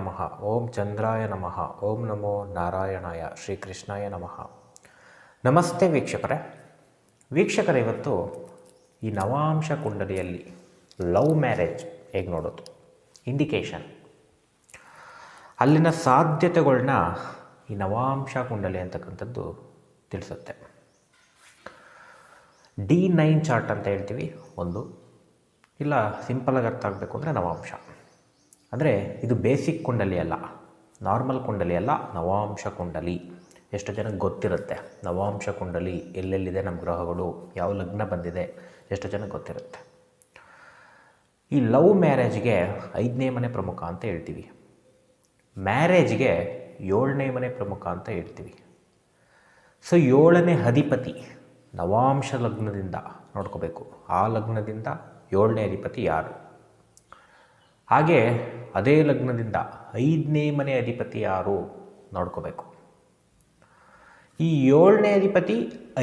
ನಮಃ. ಓಂ ಚಂದ್ರಾಯ ನಮಃ. ಓಂ ನಮೋ ನಾರಾಯಣಾಯ ಶ್ರೀಕೃಷ್ಣಾಯ ನಮಃ. ನಮಸ್ತೆ ವೀಕ್ಷಕರೇ. ವೀಕ್ಷಕರೇ, ಇವತ್ತು ಈ ನವಾಂಶ ಕುಂಡಲಿಯಲ್ಲಿ ಲವ್ ಮ್ಯಾರೇಜ್ ಹೇಗೆ ನೋಡೋದು? ಇಂಡಿಕೇಶನ್ ಅಲ್ಲಿನ ಸಾಧ್ಯತೆಗಳನ್ನ ಈ ನವಾಂಶ ಕುಂಡಲಿ ಅಂತಕ್ಕಂಥದ್ದು ತಿಳಿಸುತ್ತೆ. ಡಿ ನೈನ್ ಚಾರ್ಟ್ ಅಂತ ಹೇಳ್ತೀವಿ, ಒಂದು. ಇಲ್ಲ ಸಿಂಪಲಾಗಿ ಅರ್ಥ ಆಗಬೇಕು ಅಂದರೆ ನವಾಂಶ. ಅಂದರೆ ಇದು ಬೇಸಿಕ್ ಕುಂಡಲಿ ಅಲ್ಲ. ನಾರ್ಮಲ್ ಕುಂಡಲಿ ಅಲ್ಲ, ನವಾಂಶ ಕುಂಡಲಿ. ಎಷ್ಟು ಜನಕ್ಕೆ ಗೊತ್ತಿರುತ್ತೆ. ನವಾಂಶ ಕುಂಡಲಿ ಎಲ್ಲೆಲ್ಲಿದೆ ನಮ್ಮ ಗ್ರಹಗಳು, ಯಾವ ಲಗ್ನ ಬಂದಿದೆ, ಎಷ್ಟು ಜನಕ್ಕೆ ಗೊತ್ತಿರುತ್ತೆ. ಈ ಲವ್ ಮ್ಯಾರೇಜ್ಗೆ ಐದನೇ ಮನೆ ಪ್ರಮುಖ ಅಂತ ಹೇಳ್ತೀವಿ. ಮ್ಯಾರೇಜ್ಗೆ ಏಳನೇ ಮನೆ ಪ್ರಮುಖ ಅಂತ ಹೇಳ್ತೀವಿ. ಸೊ ಏಳನೇ ಅಧಿಪತಿ ನವಾಂಶ ಲಗ್ನದಿಂದ, ನೋಡ್ಕೋಬೇಕು. ಆ ಲಗ್ನದಿಂದ ಏಳನೇ ಅಧಿಪತಿ ಯಾರು? ಹಾಗೆ ಅದೇ ಲಗ್ನದಿಂದ ಐದನೇ ಮನೆ ಅಧಿಪತಿ ಯಾರು ನೋಡ್ಕೋಬೇಕು. ಈ ಏಳನೇ ಅಧಿಪತಿ,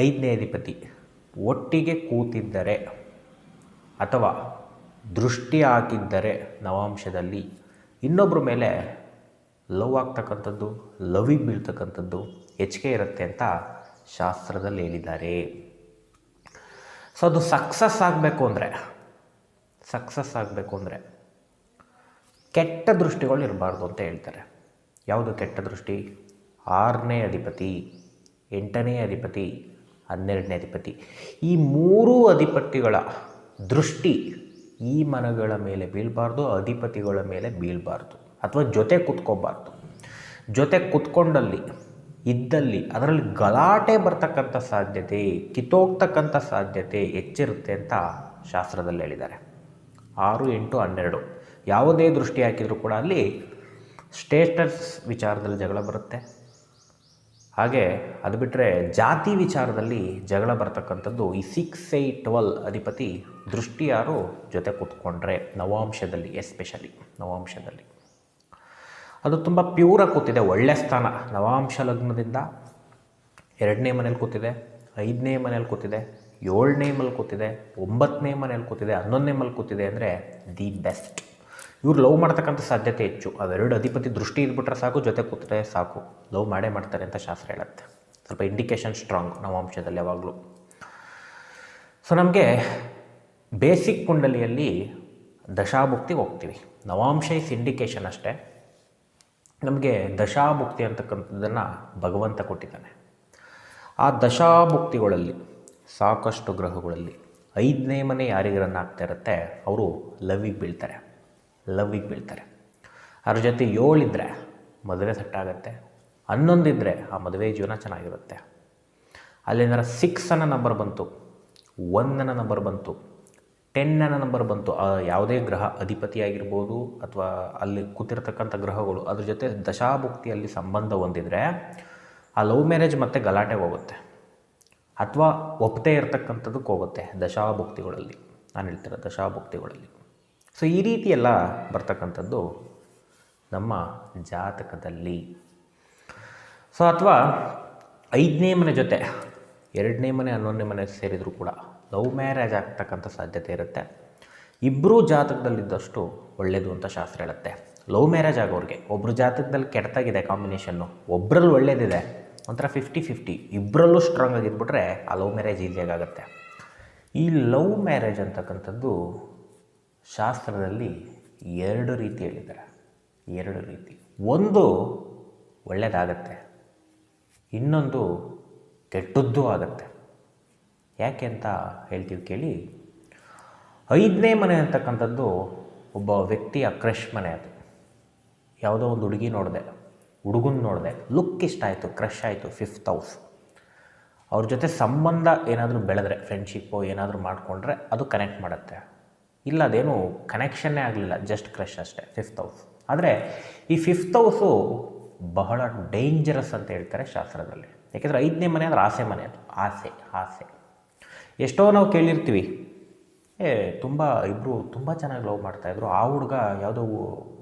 ಐದನೇ ಅಧಿಪತಿ ಒಟ್ಟಿಗೆ ಕೂತಿದ್ದರೆ ಅಥವಾ ದೃಷ್ಟಿ ಹಾಕಿದ್ದರೆ ನವಾಂಶದಲ್ಲಿ ಇನ್ನೊಬ್ಬರ ಮೇಲೆ ಲವ್ ಆಗ್ತಕ್ಕಂಥದ್ದು ಲವಿಗೆ ಬೀಳ್ತಕ್ಕಂಥದ್ದು ಹೆಚ್ಚಿಗೆ ಇರುತ್ತೆ ಅಂತ ಶಾಸ್ತ್ರದಲ್ಲಿ ಹೇಳಿದ್ದಾರೆ. ಸೊ ಅದು ಸಕ್ಸಸ್ ಆಗಬೇಕು ಅಂದರೆ ಸಕ್ಸಸ್ ಆಗಬೇಕು ಅಂದರೆ ಕೆಟ್ಟ ದೃಷ್ಟಿಗಳು ಇರಬಾರ್ದು ಅಂತ ಹೇಳ್ತಾರೆ. ಯಾವುದು ಕೆಟ್ಟ ದೃಷ್ಟಿ ಆರನೇ ಅಧಿಪತಿ, ಎಂಟನೇ ಅಧಿಪತಿ, ಹನ್ನೆರಡನೇ ಅಧಿಪತಿ. ಈ ಮೂರೂ ಅಧಿಪತಿಗಳ ದೃಷ್ಟಿ ಈ ಮನಗಳ ಮೇಲೆ ಬೀಳಬಾರ್ದು, ಅಧಿಪತಿಗಳ ಮೇಲೆ ಬೀಳಬಾರ್ದು ಅಥವಾ ಜೊತೆ ಕುತ್ಕೋಬಾರ್ದು. ಜೊತೆ ಕುತ್ಕೊಂಡಲ್ಲಿ, ಇದ್ದಲ್ಲಿ, ಅದರಲ್ಲಿ ಗಲಾಟೆ ಬರ್ತಕ್ಕಂಥ ಸಾಧ್ಯತೆ, ಕಿತ್ತೋಗ್ತಕ್ಕಂಥ ಸಾಧ್ಯತೆ ಹೆಚ್ಚಿರುತ್ತೆ ಅಂತ ಶಾಸ್ತ್ರದಲ್ಲಿ ಹೇಳಿದ್ದಾರೆ. ಆರು ಎಂಟು ಹನ್ನೆರಡು. ಯಾವುದೇ ದೃಷ್ಟಿ ಹಾಕಿದರೂ ಕೂಡ ಅಲ್ಲಿ ಸ್ಟೇಟಸ್ ವಿಚಾರದಲ್ಲಿ ಜಗಳ ಬರುತ್ತೆ. ಹಾಗೆ ಅದು ಬಿಟ್ಟರೆ ಜಾತಿ ವಿಚಾರದಲ್ಲಿ ಜಗಳ ಬರ್ತಕ್ಕಂಥದ್ದು ಈ ಸಿಕ್ಸ್ ಏಯ್ಟ್ ಟ್ವೆಲ್ ಅಧಿಪತಿ ದೃಷ್ಟಿ ಯಾರು ಜೊತೆ ಕೂತ್ಕೊಂಡ್ರೆ ನವಾಂಶದಲ್ಲಿ ಎಸ್ಪೆಷಲಿ ನವಾಂಶದಲ್ಲಿ. ಅದು ತುಂಬ ಪ್ಯೂರಾಗಿ ಕೂತಿದೆ, ಒಳ್ಳೆ ಸ್ಥಾನ. ನವಾಂಶ ಲಗ್ನದಿಂದ ಎರಡನೇ ಮನೇಲಿ ಕೂತಿದೆ, ಐದನೇ ಮನೇಲಿ ಕೂತಿದೆ, ಏಳನೇ ಮನೇಲಿ ಕೂತಿದೆ, ಒಂಬತ್ತನೇ ಮನೇಲಿ ಕೂತಿದೆ, ಹನ್ನೊಂದನೇ ಮನೇಲಿ ಕೂತಿದೆ ಅಂದರೆ ದಿ ಬೆಸ್ಟ್ ಇವ್ರು ಲವ್ ಮಾಡ್ತಕ್ಕಂಥ ಸಾಧ್ಯತೆ ಹೆಚ್ಚು. ಅವೆರಡು ಅಧಿಪತಿ ದೃಷ್ಟಿ ಇದ್ಬಿಟ್ರೆ ಸಾಕು, ಜೊತೆ ಕೂತ್ರೆ ಸಾಕು. ಲವ್ ಮಾಡೇ ಮಾಡ್ತಾರೆ ಅಂತ ಶಾಸ್ತ್ರ ಹೇಳುತ್ತೆ. ಸ್ವಲ್ಪ ಇಂಡಿಕೇಶನ್ ಸ್ಟ್ರಾಂಗ್ ನವಾಂಶದಲ್ಲಿ ಯಾವಾಗಲೂ. ಸೊ ನಮಗೆ ಬೇಸಿಕ್ ಕುಂಡಲಿಯಲ್ಲಿ ದಶಾಭುಕ್ತಿ ಹೋಗ್ತೀವಿ. ನವಾಂಶ ಇಸ್ ಇಂಡಿಕೇಶನ್ ಅಷ್ಟೇ. ನಮಗೆ ದಶಾಭುಕ್ತಿ ಅಂತಕ್ಕಂಥದ್ದನ್ನು ಭಗವಂತ ಕೊಟ್ಟಿದ್ದಾನೆ. ಆ ದಶಾಭುಕ್ತಿಗಳಲ್ಲಿ, ಸಾಕಷ್ಟು ಗ್ರಹಗಳಲ್ಲಿ ಐದನೇ ಮನೆ ಯಾರಿಗರನ್ನು ರನ್ ಆಗ್ತಾ ಇರುತ್ತೆ, ಅವರು ಲವ್ವಿಗೆ ಬೀಳ್ತಾರೆ. ಲವ್ವಿಗೆ ಬೀಳ್ತಾರೆ. ಅದ್ರ ಜೊತೆ ಏಳಿದ್ರೆ ಮದುವೆ ಸೆಟ್ ಆಗುತ್ತೆ. ಹನ್ನೊಂದಿದ್ದರೆ ಆ ಮದುವೆ ಜೀವನ ಚೆನ್ನಾಗಿರುತ್ತೆ. ಅಲ್ಲಿಂದ ಸಿಕ್ಸ್ ಅನ್ನೋ ನಂಬರ್ ಬಂತು. ಒನ್ ಅನ್ನೋ ನಂಬರ್ ಬಂತು. ಟೆನ್ ಅನ್ನೋ ನಂಬರ್ ಬಂತು. ಯಾವುದೇ ಗ್ರಹ ಅಧಿಪತಿಯಾಗಿರ್ಬೋದು ಅಥವಾ ಅಲ್ಲಿ ಕೂತಿರ್ತಕ್ಕಂಥ ಗ್ರಹಗಳು ಅದ್ರ ಜೊತೆ ದಶಾಭುಕ್ತಿಯಲ್ಲಿ ಸಂಬಂಧ ಹೊಂದಿದರೆ ಆ ಲವ್ ಮ್ಯಾರೇಜ್ ಮತ್ತೆ ಗಲಾಟೆ ಹೋಗುತ್ತೆ. ಅಥವಾ ಒಪ್ಪದೇ ಇರತಕ್ಕಂಥದ್ದಕ್ಕೆ ಹೋಗುತ್ತೆ ದಶಾಭುಕ್ತಿಗಳಲ್ಲಿ. ನಾನು ಹೇಳ್ತಿರೋ ದಶಾಭುಕ್ತಿಗಳಲ್ಲಿ. ಸೊ ಈ ರೀತಿ ಎಲ್ಲ ಬರ್ತಕ್ಕಂಥದ್ದು ನಮ್ಮ ಜಾತಕದಲ್ಲಿ. ಸೊ ಅಥವಾ ಐದನೇ ಮನೆ ಜೊತೆ, ಎರಡನೇ ಮನೆ, ಹನ್ನೊಂದನೇ ಮನೆ ಸೇರಿದರೂ ಕೂಡ ಲವ್ ಮ್ಯಾರೇಜ್ ಆಗ್ತಕ್ಕಂಥ ಸಾಧ್ಯತೆ ಇರುತ್ತೆ. ಇಬ್ಬರೂ ಜಾತಕದಲ್ಲಿದ್ದಷ್ಟು ಒಳ್ಳೆಯದು ಅಂತ ಶಾಸ್ತ್ರ ಹೇಳುತ್ತೆ. ಲವ್ ಮ್ಯಾರೇಜ್ ಆಗೋರಿಗೆ ಒಬ್ಬರು ಜಾತಕದಲ್ಲಿ ಕೆಟ್ಟದಾಗಿದೆ ಕಾಂಬಿನೇಷನ್ನು ಒಬ್ಬರಲ್ಲಿ ಒಳ್ಳೇದಿದೆ. ಒಂಥರ ಫಿಫ್ಟಿ ಫಿಫ್ಟಿ ಇಬ್ಬರಲ್ಲೂ ಸ್ಟ್ರಾಂಗ್ ಆಗಿದ್ಬಿಟ್ರೆ ಆ ಲವ್ ಮ್ಯಾರೇಜ್ ಈಸಿಯಾಗಿ ಆಗುತ್ತೆ. ಈ ಲವ್ ಮ್ಯಾರೇಜ್ ಅಂತಕ್ಕಂಥದ್ದು ಶಾಸ್ತ್ರದಲ್ಲಿ ಎರಡು ರೀತಿ ಹೇಳಿದ್ದಾರೆ. ಎರಡು ರೀತಿ. ಒಂದು ಒಳ್ಳೆಯದಾಗತ್ತೆ ಇನ್ನೊಂದು ಕೆಟ್ಟದ್ದು ಆಗತ್ತೆ. ಯಾಕೆ ಅಂತ ಹೇಳ್ತೀವಿ ಕೇಳಿ, ಐದನೇ ಮನೆ ಅಂತಕ್ಕಂಥದ್ದು ಒಬ್ಬ ವ್ಯಕ್ತಿಯ ಕ್ರಶ್ ಮನೆ ಅದು. ಯಾವುದೋ ಒಂದು ಹುಡುಗಿ ನೋಡಿದೆ, ಹುಡುಗನ ನೋಡಿದೆ, ಲುಕ್ ಇಷ್ಟ ಆಯಿತು, ಕ್ರಶ್ ಆಯಿತು ಫಿಫ್ತ್ ಹೌಸ್ ಅವ್ರ ಜೊತೆ ಸಂಬಂಧ ಏನಾದರೂ ಬೆಳೆದ್ರೆ ಫ್ರೆಂಡ್ಶಿಪ್ಪು ಏನಾದರೂ ಮಾಡಿಕೊಂಡ್ರೆ ಅದು ಕನೆಕ್ಟ್ ಮಾಡುತ್ತೆ. ಇಲ್ಲ, ಅದೇನು ಕನೆಕ್ಷನ್ನೇ ಆಗಲಿಲ್ಲ ಜಸ್ಟ್ ಕ್ರಶ್ ಅಷ್ಟೇ ಫಿಫ್ತ್ ಹೌಸ್ ಆದರೆ ಈ ಫಿಫ್ತ್ ಹೌಸು ಬಹಳ ಡೇಂಜರಸ್ ಅಂತ ಹೇಳ್ತಾರೆ ಶಾಸ್ತ್ರದಲ್ಲಿ. ಯಾಕೆಂದರೆ ಐದನೇ ಮನೆ ಅಂದರೆ ಆಸೆ ಮನೆ ಅದು, ಆಸೆ ಆಸೆ. ಎಷ್ಟೋ ನಾವು ಕೇಳಿರ್ತೀವಿ, ಏ, ತುಂಬ ಇಬ್ಬರು ತುಂಬ ಚೆನ್ನಾಗಿ ಲವ್ ಮಾಡ್ತಾಯಿದ್ರು ಆ ಹುಡುಗ ಯಾವುದೋ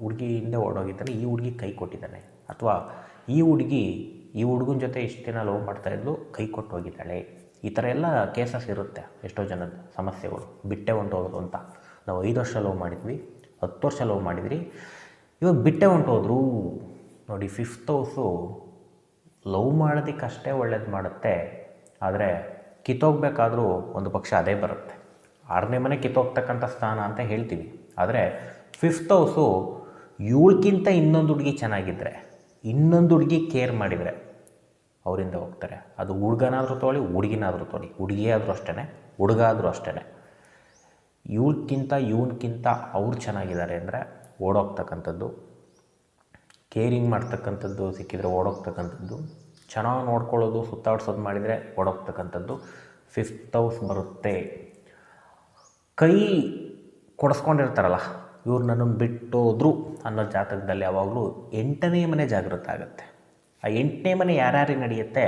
ಹುಡುಗಿ ಹಿಂದೆ ಓಡೋಗಿದ್ದಾನೆ, ಈ ಹುಡುಗಿ ಕೈ ಕೊಟ್ಟಿದ್ದಾನೆ. ಅಥವಾ ಈ ಹುಡುಗಿ ಈ ಹುಡುಗನ ಜೊತೆ ಇಷ್ಟು ದಿನ ಲವ್ ಮಾಡ್ತಾಯಿದ್ಲು ಕೈ ಕೊಟ್ಟು ಹೋಗಿದ್ದಾಳೆ. ಈ ಥರ ಎಲ್ಲ ಕೇಸಸ್ ಇರುತ್ತೆ ಎಷ್ಟೋ ಜನದ ಸಮಸ್ಯೆಗಳು. ಬಿಟ್ಟೆ ಹೊಂಟೋಗೋದು ಅಂತ. ನಾವು ಐದು ವರ್ಷ ಲವ್ ಮಾಡಿದ್ವಿ, ಹತ್ತು ವರ್ಷ ಲವ್ ಮಾಡಿದ್ರಿ. ಇವಾಗ ಬಿಟ್ಟೆ ಹೊಂಟೋದ್ರು ನೋಡಿ ಫಿಫ್ತ್ ಹೌಸು ಲವ್ ಮಾಡೋದಕ್ಕಷ್ಟೇ ಒಳ್ಳೇದು ಮಾಡುತ್ತೆ. ಆದರೆ ಕಿತ್ತೋಗ್ಬೇಕಾದ್ರೂ ಒಂದು ಪಕ್ಷ ಅದೇ ಬರುತ್ತೆ. ಆರನೇ ಮನೆ ಕಿತ್ತೋಗ್ತಕ್ಕಂಥ ಸ್ಥಾನ ಅಂತ ಹೇಳ್ತೀವಿ. ಆದರೆ ಫಿಫ್ತ್ ಹೌಸು ಏಳ್ಕಿಂತ ಇನ್ನೊಂದು ಹುಡುಗಿ ಚೆನ್ನಾಗಿದ್ದರೆ ಇನ್ನೊಂದು ಹುಡುಗಿ ಕೇರ್ ಮಾಡಿದರೆ ಅವರಿಂದ ಹೋಗ್ತಾರೆ. ಅದು ಹುಡುಗನಾದರೂ ತೊಗೊಳ್ಳಿ, ಹುಡುಗಿನಾದರೂ ತೊಗೊಳ್ಳಿ. ಹುಡುಗಿ ಆದರೂ ಅಷ್ಟೇ ಹುಡುಗ ಆದರೂ ಅಷ್ಟೇ ಇವ್ಕಿಂತ ಇವನ್ಕಿಂತ ಅವ್ರು ಚೆನ್ನಾಗಿದ್ದಾರೆ ಅಂದರೆ ಓಡೋಗ್ತಕ್ಕಂಥದ್ದು, ಕೇರಿಂಗ್ ಮಾಡ್ತಕ್ಕಂಥದ್ದು ಸಿಕ್ಕಿದರೆ ಓಡೋಗ್ತಕ್ಕಂಥದ್ದು, ಚೆನ್ನಾಗಿ ನೋಡ್ಕೊಳ್ಳೋದು, ಸುತ್ತಾಡ್ಸೋದು ಮಾಡಿದರೆ ಓಡೋಗ್ತಕ್ಕಂಥದ್ದು ಫಿಫ್ತ್ ಹೌಸ್ ಬರುತ್ತೆ. ಕೈ ಕೊಡಿಸ್ಕೊಂಡಿರ್ತಾರಲ್ಲ, ಇವ್ರು ನನ್ನನ್ನು ಬಿಟ್ಟೋದ್ರು ಅನ್ನೋ ಜಾತಕದಲ್ಲಿ ಯಾವಾಗಲೂ ಎಂಟನೇ ಮನೆ ಜಾಗೃತ ಆಗುತ್ತೆ. ಆ ಎಂಟನೇ ಮನೆ ಯಾರ್ಯಾರಿಗೆ ನಡೆಯುತ್ತೆ,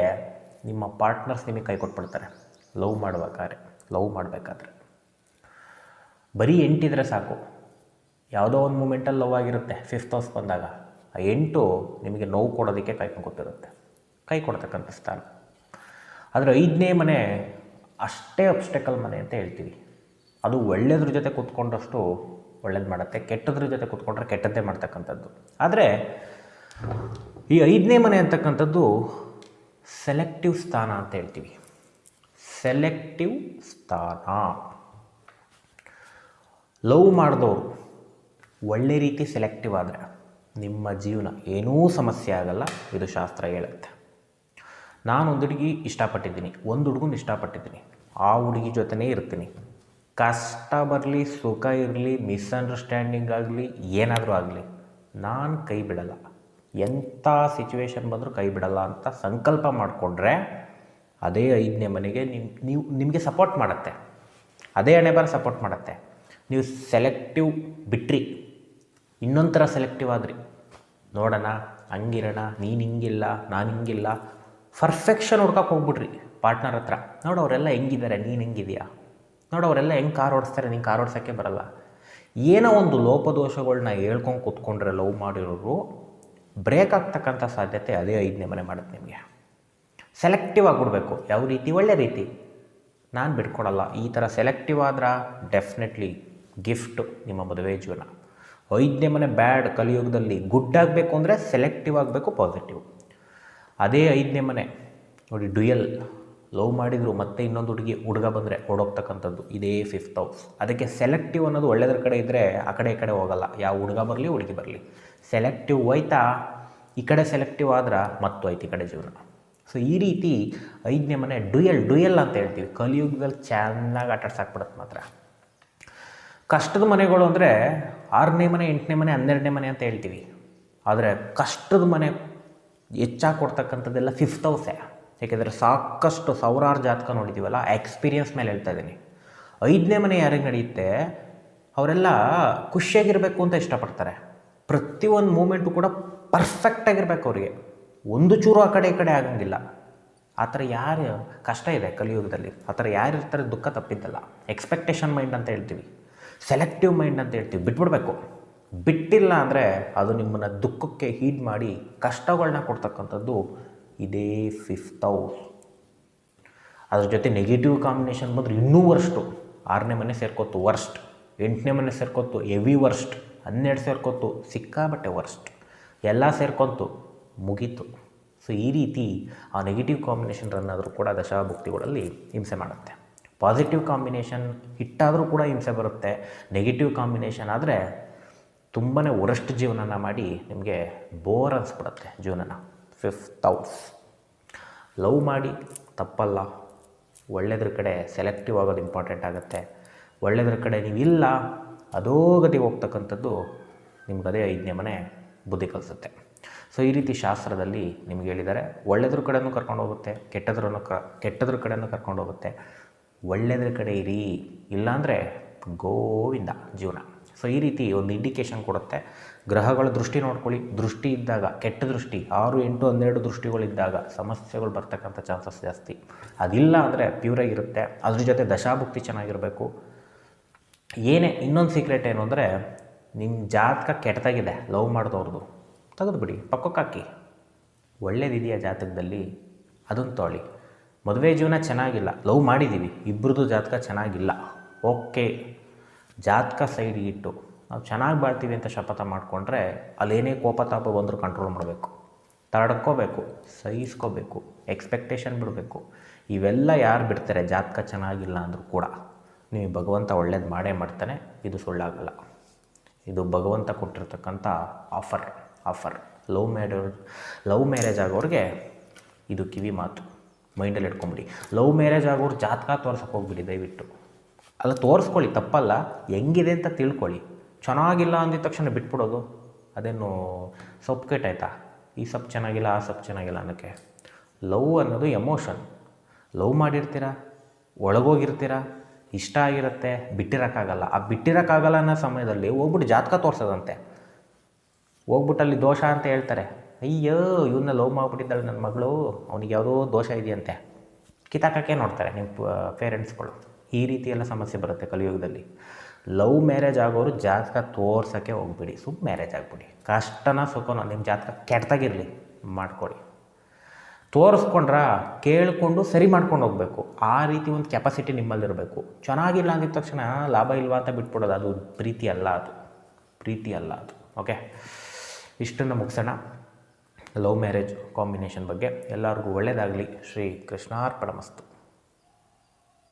ನಿಮ್ಮ ಪಾರ್ಟ್ನರ್ಸ್ ನಿಮಗೆ ಕೈ ಕೊಟ್ಬಿಡ್ತಾರೆ. ಲವ್ ಮಾಡ್ಬೇಕಾದ್ರೆ ಲವ್ ಮಾಡಬೇಕಾದ್ರೆ. ಬರೀ ಎಂಟಿದ್ರೆ ಸಾಕು. ಯಾವುದೋ ಒಂದು ಮೂಮೆಂಟಲ್ಲಿ ಲವ್ ಆಗಿರುತ್ತೆ ಫಿಫ್ತ್ ಹೌಸ್ ಬಂದಾಗ. ಆ ಎಂಟು ನಿಮಗೆ ನೋವು ಕೊಡೋದಕ್ಕೆ ಕೈ ಕೊಟ್ಟಿರುತ್ತೆ ಕೈ ಕೊಡ್ತಕ್ಕಂಥ ಸ್ಥಾನ. ಆದರೆ ಐದನೇ ಮನೆ ಅಷ್ಟೇ ಅಬ್ಸ್ಟೆಕಲ್ ಮನೆ ಅಂತ ಹೇಳ್ತೀವಿ. ಅದು ಒಳ್ಳೆಯದ್ರ ಜೊತೆ ಕೂತ್ಕೊಂಡಷ್ಟು ಒಳ್ಳೇದು ಮಾಡುತ್ತೆ, ಕೆಟ್ಟದ್ರ ಜೊತೆ ಕೂತ್ಕೊಂಡ್ರೆ ಕೆಟ್ಟದ್ದೇ ಮಾಡ್ತಕ್ಕಂಥದ್ದು. ಆದರೆ ಈ ಐದನೇ ಮನೆ ಅಂತಕ್ಕಂಥದ್ದು ಸೆಲೆಕ್ಟಿವ್ ಸ್ಥಾನ ಅಂತ ಹೇಳ್ತೀವಿ. ಸೆಲೆಕ್ಟಿವ್ ಸ್ಥಾನ. ಲವ್ ಮಾಡಿದವರು ಒಳ್ಳೆ ರೀತಿ ಸೆಲೆಕ್ಟಿವ್ ಆದರೆ ನಿಮ್ಮ ಜೀವನ ಏನೂ ಸಮಸ್ಯೆ ಆಗಲ್ಲ, ಇದು ಶಾಸ್ತ್ರ ಹೇಳುತ್ತೆ. ನಾನು ಒಂದು ಹುಡುಗಿ ಇಷ್ಟಪಟ್ಟಿದ್ದೀನಿ, ಒಂದು ಹುಡುಗನ ಇಷ್ಟಪಟ್ಟಿದ್ದೀನಿ, ಆ ಹುಡುಗಿ ಜೊತೆನೇ ಇರ್ತೀನಿ. ಕಷ್ಟ ಬರಲಿ, ಸುಖ ಇರಲಿ ಮಿಸ್ಅಂಡರ್ಸ್ಟ್ಯಾಂಡಿಂಗ್ ಆಗಲಿ, ಏನಾದರೂ ಆಗಲಿ, ನಾನು ಕೈ ಬಿಡಲ್ಲ. ಎಂಥ ಸಿಚುವೇಶನ್ ಬಂದರೂ ಕೈ ಬಿಡಲ್ಲ ಅಂತ ಸಂಕಲ್ಪ ಮಾಡಿಕೊಂಡ್ರೆ ಅದೇ ಐದನೇ ಮನೆಗೆ ನೀವು, ನಿಮಗೆ ಸಪೋರ್ಟ್ ಮಾಡುತ್ತೆ. ಅದೇ ಹಣೆ ಬರ ಸಪೋರ್ಟ್ ಮಾಡುತ್ತೆ. ನೀವು ಸೆಲೆಕ್ಟಿವ್ ಬಿಟ್ರಿ. ಇನ್ನೊಂದು ಥರ ಸೆಲೆಕ್ಟಿವ್ ಆದ್ರಿ. ನೋಡೋಣ, ಹಂಗಿರೋಣ, ನೀನು ಹಿಂಗಿಲ್ಲ, ನಾನು ಹಿಂಗಿಲ್ಲ. ಪರ್ಫೆಕ್ಷನ್ ಹುಡ್ಕಕ್ಕೆ ಹೋಗ್ಬಿಟ್ರಿ ಪಾರ್ಟ್ನರ್ ಹತ್ರ. ನೋಡು ಅವರೆಲ್ಲ ಹೆಂಗಿದ್ದಾರೆ ನೀನು ಹೆಂಗಿದೆಯಾ? ನೋಡು ಅವರೆಲ್ಲ ಹೆಂಗೆ ಕಾರ್ ಓಡಿಸ್ತಾರೆ, ನೀನು ಕಾರ್ ಓಡಿಸೋಕ್ಕೆ ಬರಲ್ಲ. ಏನೋ ಒಂದು ಲೋಪದೋಷಗಳನ್ನ ಹೇಳ್ಕೊಂಡು ಕೂತ್ಕೊಂಡ್ರೆ ಲವ್ ಮಾಡಿರೋರು ಬ್ರೇಕ್ ಆಗ್ತಕ್ಕಂಥ ಸಾಧ್ಯತೆ ಅದೇ ಐದನೇ ಮನೆ ಮಾಡುತ್ತೆ ನಿಮಗೆ. ಸೆಲೆಕ್ಟಿವ್ ಆಗಿಬಿಡ್ಬೇಕು ಯಾವ ರೀತಿ? ಒಳ್ಳೆ ರೀತಿ. ನಾನು ಬಿಟ್ಕೊಡಲ್ಲ. ಈ ಥರ ಸೆಲೆಕ್ಟಿವ್ ಆದ್ರೆ ಡೆಫಿನೆಟ್ಲಿ ಗಿಫ್ಟು ನಿಮ್ಮ ಮದುವೆ ಜೀವನ. ಐದನೇ ಮನೆ ಬ್ಯಾಡ್ ಕಲಿಯುಗದಲ್ಲಿ ಗುಡ್ ಆಗಬೇಕು ಅಂದರೆ ಸೆಲೆಕ್ಟಿವ್ ಆಗಬೇಕು ಪಾಸಿಟಿವ್ ಅದೇ ಐದನೇ ಮನೆ. ನೋಡಿ, ಡ್ಯುಯಲ್. ಲವ್ ಮಾಡಿದ್ರು, ಮತ್ತೆ ಇನ್ನೊಂದು ಹುಡುಗಿ, ಹುಡುಗ ಬಂದರೆ ಓಡೋಗ್ತಕ್ಕಂಥದ್ದು, ಇದೇ ಫಿಫ್ತ್ ಹೌಸ್ ಅದಕ್ಕೆ ಸೆಲೆಕ್ಟಿವ್ ಅನ್ನೋದು ಒಳ್ಳೆಯದ್ರ ಕಡೆ ಇದ್ದರೆ ಆ ಕಡೆ ಈ ಕಡೆ ಹೋಗಲ್ಲ. ಯಾವ ಹುಡುಗ ಬರಲಿ, ಹುಡುಗಿ ಬರಲಿ. ಸೆಲೆಕ್ಟಿವ್ ಹೋಯ್ತಾ, ಈ ಕಡೆ ಸೆಲೆಕ್ಟಿವ್ ಆದ್ರೆ ಮತ್ತು ಐತಿ ಈ ಕಡೆ ಜೀವನ. ಸೊ ಈ ರೀತಿ ಐದನೇ ಮನೆ ಡುಯಲ್ ಡುಯಲ್ ಅಂತ ಹೇಳ್ತೀವಿ. ಕಲಿಯುಗದಲ್ಲಿ ಚೆನ್ನಾಗಿ ಆಟಾಡ್ಸಾಕ್ಬಿಡುತ್ತೆ ಮಾತ್ರ. ಕಷ್ಟದ ಮನೆಗಳು ಅಂದರೆ ಆರನೇ ಮನೆ, ಎಂಟನೇ ಮನೆ, ಹನ್ನೆರಡನೇ ಮನೆ ಅಂತ ಹೇಳ್ತೀವಿ. ಆದರೆ ಕಷ್ಟದ ಮನೆ ಹೆಚ್ಚಾಗಿ ಕೊಡ್ತಕ್ಕಂಥದ್ದೆಲ್ಲ ಫಿಫ್ತ್ ಹೌಸೇ ಏಕೆಂದರೆ ಸಾಕಷ್ಟು ಸಾವಿರಾರು ಜಾತಕ ನೋಡಿದ್ದೀವಲ್ಲ ಎಕ್ಸ್ಪೀರಿಯನ್ಸ್ ಮೇಲೆ ಹೇಳ್ತಾ ಇದ್ದೀನಿ. ಐದನೇ ಮನೆ ಯಾರಿಗೆ ನಡೆಯುತ್ತೆ, ಅವರೆಲ್ಲ ಖುಷಿಯಾಗಿರಬೇಕು ಅಂತ ಇಷ್ಟಪಡ್ತಾರೆ. ಪ್ರತಿಯೊಂದು ಮೂಮೆಂಟು ಕೂಡ ಪರ್ಫೆಕ್ಟಾಗಿರ್ಬೇಕು ಅವರಿಗೆ. ಒಂದು ಚೂರು ಆ ಕಡೆ ಈ ಕಡೆ ಆಗಂಗಿಲ್ಲ. ಆ ಥರ ಯಾರು ಕಷ್ಟ ಇದೆ ಕಲಿಯುಗದಲ್ಲಿ? ಆ ಥರ ಯಾರು ಇರ್ತಾರೆ ದುಃಖ ತಪ್ಪಿದ್ದಲ್ಲ. ಎಕ್ಸ್ಪೆಕ್ಟೇಷನ್ ಮೈಂಡ್ ಅಂತ ಹೇಳ್ತೀವಿ. ಸೆಲೆಕ್ಟಿವ್ ಮೈಂಡ್ ಅಂತ ಹೇಳ್ತೀವಿ. ಬಿಟ್ಬಿಡ್ಬೇಕು. ಬಿಟ್ಟಿಲ್ಲ ಅಂದರೆ ಅದು ನಿಮ್ಮನ್ನು ದುಃಖಕ್ಕೆ ಹೀಡ್ ಮಾಡಿ ಕಷ್ಟಗಳನ್ನ ಕೊಡ್ತಕ್ಕಂಥದ್ದು ಇದೇ ಫಿಫ್ತ್ ಹೌಸ್ ಅದ್ರ ಜೊತೆ ನೆಗೆಟಿವ್ ಕಾಂಬಿನೇಷನ್ ಬಂದರೆ ಇನ್ನೂ ವರ್ಷ್ಟು ಆರನೇ ಮನೆ ಸೇರ್ಕೊತು ವರ್ಸ್ಟ್ ಎಂಟನೇ ಮನೆ ಸೇರ್ಕೊತು ಎವಿ ವರ್ಸ್ಟ್ ಹನ್ನೆರಡು ಸೇರ್ಕೊತು ಸಿಕ್ಕಾಬಟ್ಟೆ ವರ್ಸ್ಟ್ ಎಲ್ಲ ಸೇರ್ಕೊಂತು, ಮುಗೀತು. ಸೊ ಈ ರೀತಿ ಆ ನೆಗೆಟಿವ್ ಕಾಂಬಿನೇಷನ್ ರನ್ ಆದರೂ ಕೂಡ ದಶಾಭುಕ್ತಿಗಳಲ್ಲಿ ಹಿಂಸೆ ಮಾಡುತ್ತೆ. ಪಾಸಿಟಿವ್ ಕಾಂಬಿನೇಷನ್ ಹಿಟ್ಟಾದರೂ ಕೂಡ ಹಿಂಸೆ ಬರುತ್ತೆ. ನೆಗೆಟಿವ್ ಕಾಂಬಿನೇಷನ್ ಆದರೆ ತುಂಬಾ ಒರಷ್ಟು ಜೀವನನ ಮಾಡಿ ನಿಮಗೆ ಬೋರ್ ಅನಿಸ್ಬಿಡುತ್ತೆ ಜೀವನನ. ಫಿಫ್ತ್ ಹೌಸ್ ಲವ್ ಮಾಡಿ ತಪ್ಪಲ್ಲ. ಒಳ್ಳೆಯದ್ರ ಕಡೆ ಸೆಲೆಕ್ಟಿವ್ ಆಗೋದು ಇಂಪಾರ್ಟೆಂಟ್ ಆಗುತ್ತೆ. ಒಳ್ಳೆಯದ್ರ ಕಡೆ ನೀವಿಲ್ಲ ಅದೋ ಗತಿಗೆ ಹೋಗ್ತಕ್ಕಂಥದ್ದು ನಿಮ್ಗೆ ಅದೇ ಐದನೇ ಮನೆ ಬುದ್ಧಿ ಕಲಿಸುತ್ತೆ. ಸೊ, ಈ ರೀತಿ ಶಾಸ್ತ್ರದಲ್ಲಿ ನಿಮ್ಗೆ ಹೇಳಿದ್ದಾರೆ ಒಳ್ಳೆಯದ್ರ ಕಡೆಯೂ ಕರ್ಕೊಂಡು ಹೋಗುತ್ತೆ ಕೆಟ್ಟದ್ರನ್ನು ಕ, ಕೆಟ್ಟದ್ರ ಕಡೆಯೂ ಕರ್ಕೊಂಡು ಹೋಗುತ್ತೆ. ಒಳ್ಳೆಯದ್ರ ಕಡೆ ಇರಿ, ಇಲ್ಲಾಂದರೆ ಗೋವಿಂದ ಜೀವನ. ಸೊ, ಈ ರೀತಿ ಒಂದು ಇಂಡಿಕೇಶನ್ ಕೊಡುತ್ತೆ. ಗ್ರಹಗಳ ದೃಷ್ಟಿ ನೋಡ್ಕೊಳ್ಳಿ. ದೃಷ್ಟಿ ಇದ್ದಾಗ, ಕೆಟ್ಟ ದೃಷ್ಟಿ, ಆರು ಎಂಟು ಹನ್ನೆರಡು ದೃಷ್ಟಿಗಳಿದ್ದಾಗ ಸಮಸ್ಯೆಗಳು ಬರ್ತಕ್ಕಂಥ ಚಾನ್ಸಸ್ ಜಾಸ್ತಿ. ಅದಿಲ್ಲ ಅಂದರೆ ಪ್ಯೂರಾಗಿರುತ್ತೆ ಅದ್ರ ಜೊತೆ ದಶಾಭುಕ್ತಿ ಚೆನ್ನಾಗಿರಬೇಕು. ಏನೇ, ಇನ್ನೊಂದು ಸೀಕ್ರೆಟ್ ಏನು ಅಂದರೆ ನಿಮ್ಮ ಜಾತಕ ಕೆಟ್ಟದಾಗಿದೆ ಲವ್ ಮಾಡಿದವ್ರದ್ದು ತೆಗೆದುಬಿಡಿ ಪಕ್ಕಕ್ಕಾಕಿ ಒಳ್ಳೇದಿದೆಯಾ ಜಾತಕದಲ್ಲಿ? ಅದನ್ನು ತೊಳಿ. ಮದುವೆ ಜೀವನ ಚೆನ್ನಾಗಿಲ್ಲ ಲವ್ ಮಾಡಿದ್ದೀವಿ ಇಬ್ಬರದ್ದು ಜಾತಕ ಚೆನ್ನಾಗಿಲ್ಲ. ಓಕೆ ಜಾತಕ ಸೈಡಿಗೆ ಇಟ್ಟು. ನಾವು ಚೆನ್ನಾಗಿ ಬಾಳ್ತೀವಿ ಅಂತ ಶಪಥ ಮಾಡಿಕೊಂಡ್ರೆ ಅಲ್ಲೇನೇ ಕೋಪ ತಾಪ ಬಂದರೂ ಕಂಟ್ರೋಲ್ ಮಾಡಬೇಕು. ತಡ್ಕೋಬೇಕು ಸಹಿಸ್ಕೋಬೇಕು ಎಕ್ಸ್ಪೆಕ್ಟೇಷನ್ ಬಿಡಬೇಕು. ಇವೆಲ್ಲ ಯಾರು ಬಿಡ್ತಾರೆ? ಜಾತಕ ಚೆನ್ನಾಗಿಲ್ಲ ಅಂದರೂ ಕೂಡ. ನೀವು ಭಗವಂತ ಒಳ್ಳೇದು ಮಾಡೇ ಮಾಡ್ತಾನೆ, ಇದು ಸುಳ್ಳಾಗಲ್ಲ. ಇದು ಭಗವಂತ ಕೊಟ್ಟಿರ್ತಕ್ಕಂಥ offer offer love marriage love marriage ಆಗೋರಿಗೆ ಇದು ಕಿವಿ ಮಾತು. ಮೈಂಡಲ್ಲಿ ಇಟ್ಕೊಂಬಿಡಿ. ಲವ್ ಮ್ಯಾರೇಜ್ ಆಗೋರು ಜಾತಕ ತೋರ್ಸೋಕೆ ಹೋಗ್ಬಿಡಿ ದಯವಿಟ್ಟು. ಅಲ್ಲ, ತೋರಿಸ್ಕೊಳ್ಳಿ, ತಪ್ಪಲ್ಲ. ಹೆಂಗಿದೆ ಅಂತ ತಿಳ್ಕೊಳ್ಳಿ. ಚೆನ್ನಾಗಿಲ್ಲ ಅಂದಿದ ತಕ್ಷಣ ಬಿಟ್ಬಿಡೋದು. ಅದೇನು ಸೊಪ್ಪು ಕೆಟ್ಟಾಯ್ತಾ ಈ ಸೊಪ್ಪು ಚೆನ್ನಾಗಿಲ್ಲ, ಆ ಸೊಪ್ಪು ಚೆನ್ನಾಗಿಲ್ಲ ಅನ್ನೋಕ್ಕೆ. ಲವ್ ಅನ್ನೋದು ಎಮೋಷನ್. ಲವ್ ಮಾಡಿರ್ತೀರ? ಒಳಗೋಗಿರ್ತೀರ? ಇಷ್ಟ ಆಗಿರುತ್ತೆ? ಬಿಟ್ಟಿರೋಕ್ಕಾಗಲ್ಲ. ಆ ಬಿಟ್ಟಿರೋಕ್ಕಾಗಲ್ಲ ಅನ್ನೋ ಸಮಯದಲ್ಲಿ ಹೋಗ್ಬಿಟ್ಟು ಜಾತಕ ತೋರಿಸೋದಂತೆ. ಹೋಗ್ಬಿಟ್ಟು ಅಲ್ಲಿ ದೋಷ ಅಂತ ಹೇಳ್ತಾರೆ. ಅಯ್ಯೋ ಇವನ್ನ ಲವ್ ಮಾಡಿಬಿಟ್ಟಿದ್ದಾಳೆ ನನ್ನ ಮಗಳು. ಅವನಿಗೆ ಯಾವುದೋ ದೋಷ ಇದೆಯಂತೆ. ಕಿತಾಕಕ್ಕೆ ನೋಡ್ತಾರೆ ನಿಮ್ಮ ಪೇರೆಂಟ್ಸ್ಗಳು ಈ ರೀತಿಯೆಲ್ಲ ಸಮಸ್ಯೆ ಬರುತ್ತೆ ಕಲಿಯುಗದಲ್ಲಿ. ಲವ್ ಮ್ಯಾರೇಜ್ ಆಗೋರು ಜಾತಕ ತೋರ್ಸೋಕ್ಕೆ ಹೋಗ್ಬಿಡಿ, ಸುಮ್ ಮ್ಯಾರೇಜ್ ಆಗಿಬಿಡಿ. ಕಷ್ಟನ ಸುಖನೋ ನಿಮ್ಮ ಜಾತಕ ಕೆಟ್ಟದಾಗಿರಲಿ ಮಾಡ್ಕೊಳ್ಳಿ ತೋರಿಸ್ಕೊಂಡ್ರ ಕೇಳಿಕೊಂಡು ಸರಿ ಮಾಡ್ಕೊಂಡು ಹೋಗಬೇಕು. ಆ ರೀತಿ ಒಂದು ಕೆಪಾಸಿಟಿ ನಿಮ್ಮಲ್ಲಿರಬೇಕು. ಚೆನ್ನಾಗಿಲ್ಲ ಅಂದಿದ ತಕ್ಷಣ ಲಾಭ ಇಲ್ವಾ ಅಂತ ಬಿಟ್ಬಿಡೋದು, ಅದು ಪ್ರೀತಿ ಅಲ್ಲ ಅದು. ಪ್ರೀತಿ ಅಲ್ಲ ಅದು ಓಕೆ ಇಷ್ಟನ್ನು ಮುಗಿಸೋಣ. ಲವ್ ಮ್ಯಾರೇಜ್ ಕಾಂಬಿನೇಷನ್ ಬಗ್ಗೆ ಎಲ್ಲರಿಗೂ ಒಳ್ಳೆಯದಾಗಲಿ ಶ್ರೀ ಕೃಷ್ಣಾರ್ಪಣ ಮಸ್ತು